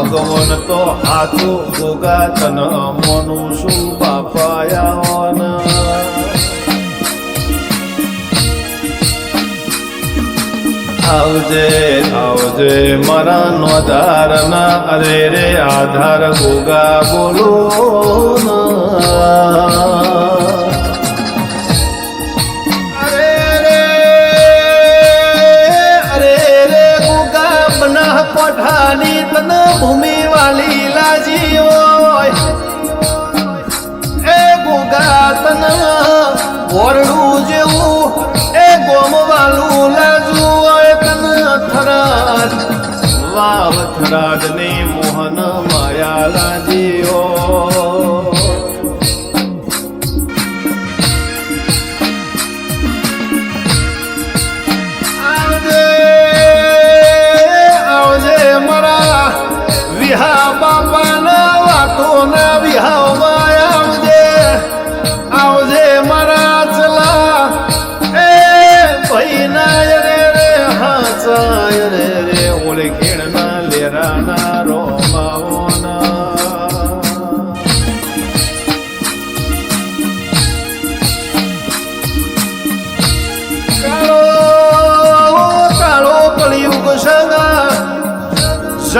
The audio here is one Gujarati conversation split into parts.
ભગવાન તો હાથું ભોગાતન મોનું શું બાપાયા આવજે આવજે મારા નોધારના અરે રે આધાર ભોગા બોલો અરે વાવ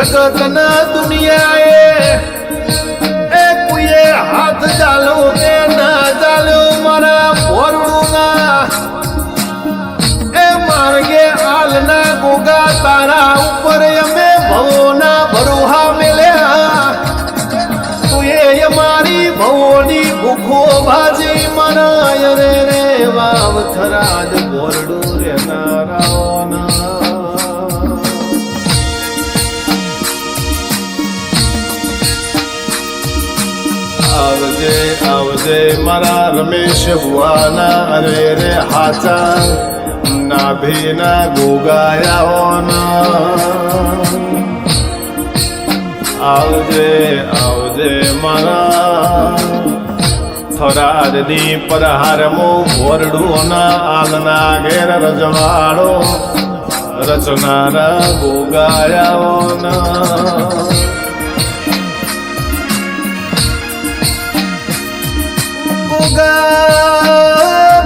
જગતના દુનિયાએ એ કોઈએ હાથ ચાલો કે ના ચાલો મારા ભોરડુના એ માર્ગે હાલના ગોગા તારા ઉપર અમે ભવોના ભરોહા મેલ્યા. તુએ અમારી ભવોની ભૂખો ભાજી મનાય રે રે, વાવ થરાદ બોરડું રે આવજે આવજે મારા રમેશ ભુવાના અરે રે હાચા નાભીના ગોગાયાઓના આવજે આવજે મારા થરાદની પરહારમો વરડુઓના આલના ઘેર રજવાડો રચનારા ગોગાયાઓના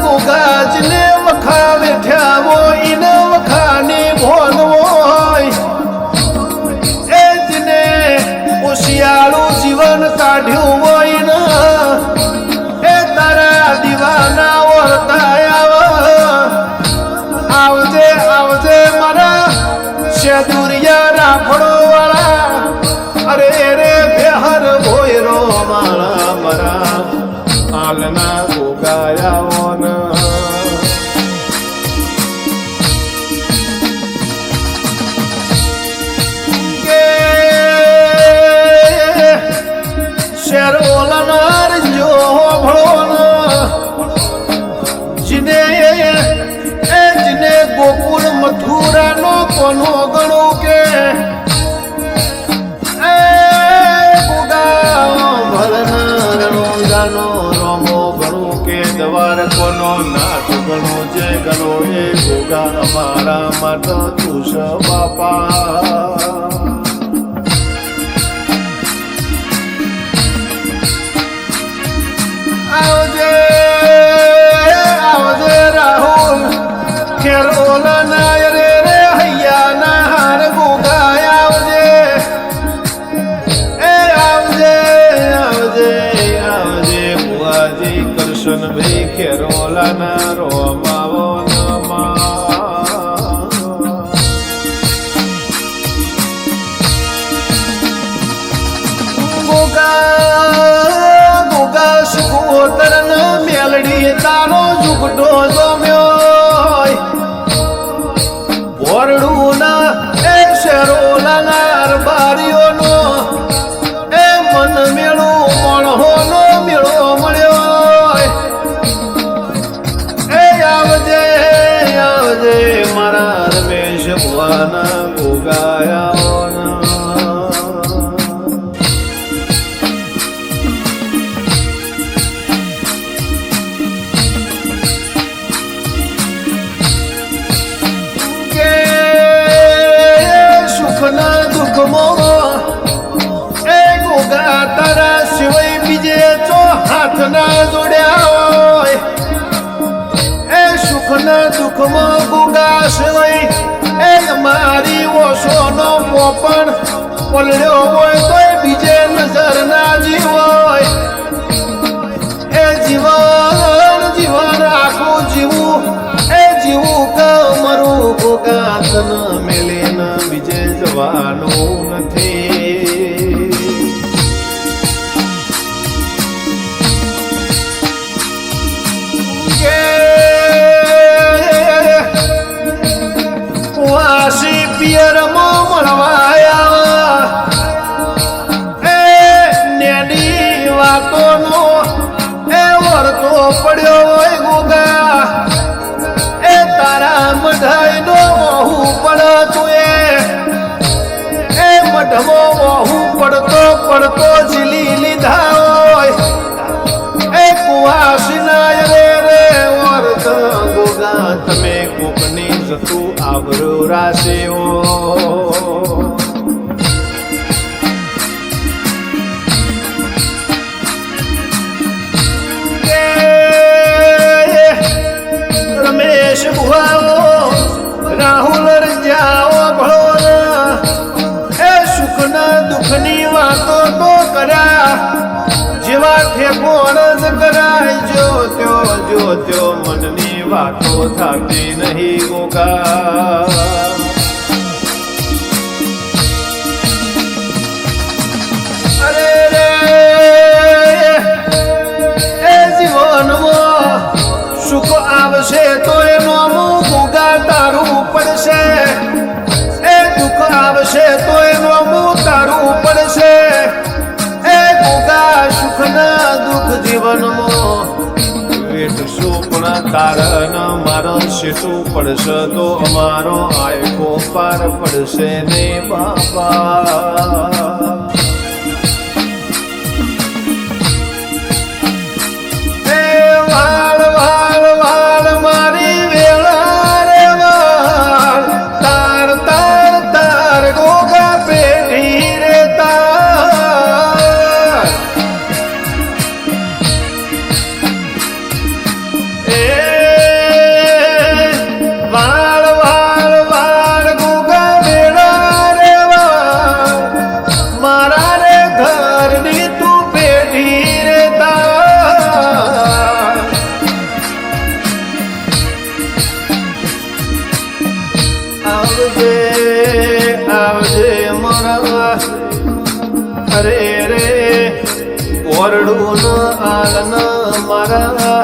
ગોગા વખા બેઠ્યા હોય ઈને વખાની ભોન હોય. એ ને ઉશિયાળું જીવન કાઢ્યું ગણો એ ગોગા અમારા માટે તુષ બાપા. વિલાસ હોય એ મારી ઓછોનો પોપણ પલડ્યો હોય તો આવરો રાશિઓ વાતો થતી નહીં ગોગા છું પણ તારણ મારો શીશું પડશે તો અમારો આયકો પાર પડશે ને બાપા. વરડુના આલના મારા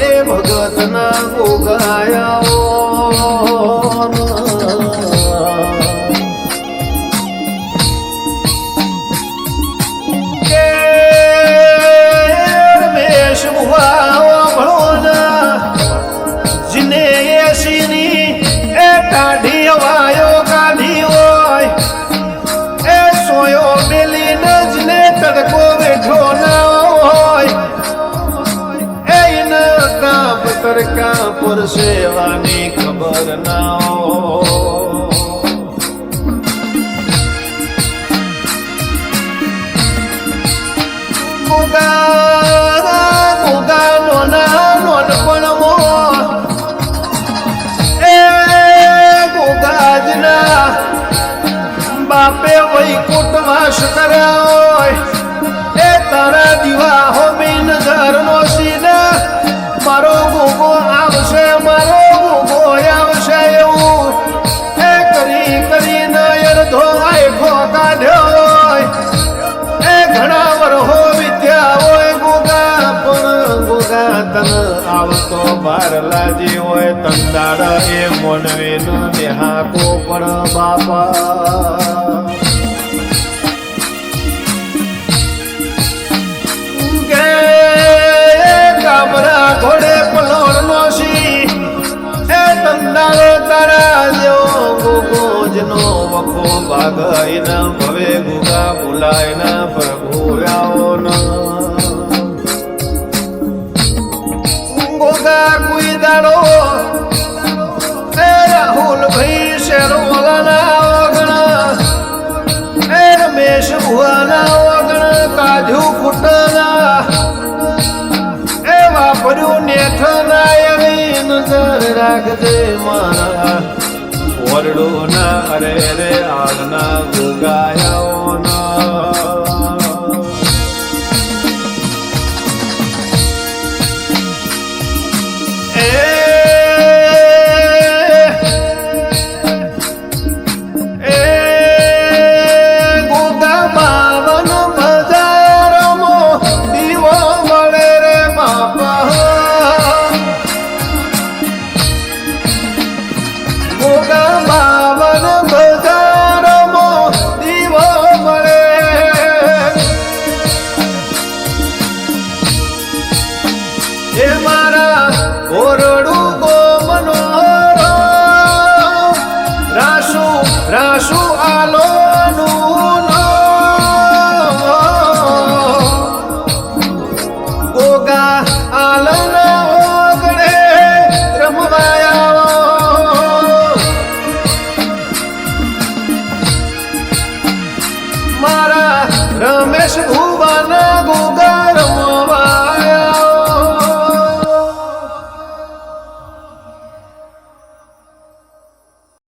એ ભગતના ગોગાયા ભરલાજી હોય તંદાર એ મોનવીનો નેહા કોપણ બાપા. કામરા ઘોડે પલોણ નો સી એ જેવો ગોગોજ નો ભાગ એના ભવે ગુગા ભૂલાય ના ના કોઈ દાડો એ રાહુલ ભાઈ શેરવાલાના કાજુ કુટના એ વાપર્યું નેઠ નાયરી નજર રાખજે મારા. વરડો ના રે રે આગના ગોગાય.